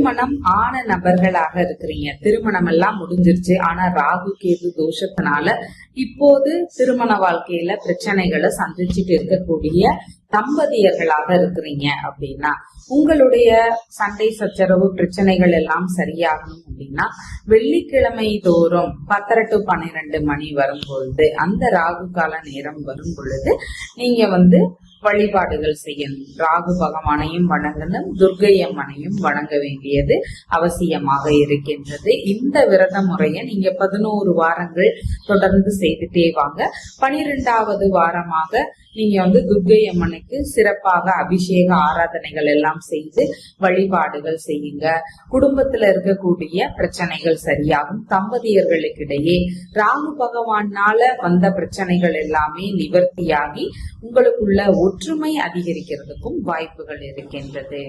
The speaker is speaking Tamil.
திருமணம் ஆன நபர்களாக இருக்கிறீங்க. திருமணம் எல்லாம் முடிஞ்சிருச்சு. ஆனா ராகு கேது தோஷத்தினால இப்போது திருமண வாழ்க்கையில பிரச்சனைகளை சந்திச்சுட்டு இருக்கக்கூடிய தம்பதியர்களாக இருக்கிறீங்க அப்படின்னா உங்களுடைய சண்டை சச்சரவு பிரச்சனைகள் எல்லாம் சரியாகணும் அப்படின்னா வெள்ளிக்கிழமை தோறும் பத்தரை டு பன்னிரெண்டு மணி வரும் பொழுது அந்த ராகு கால நேரம் வரும் பொழுது நீங்க வந்து வழிபாடுகள் செய்யணும். ராகு பகவானையும் வணங்கணும். துர்கை அம்மனையும் வணங்க வேண்டியது அவசியமாக இருக்கின்றது. இந்த விரத முறையை நீங்க பதினோரு வாரங்கள் தொடர்ந்து செய்துட்டே வாங்க. பனிரெண்டாவது வாரமாக நீங்க வந்து துர்கை அம்மனுக்கு சிறப்பாக அபிஷேக ஆராதனைகள் எல்லாம் செய்து வழிபாடுகள் செய்யுங்க. குடும்பத்துல இருக்கக்கூடிய பிரச்சனைகள் சரியாகும். தம்பதியர்களுக்கிடையே ராகு பகவானால வந்த பிரச்சனைகள் எல்லாமே நிவர்த்தியாகி உங்களுக்குள்ள ஒற்றுமை அதிகரிக்கிறதுக்கும் வாய்ப்புகள் இருக்கின்றது.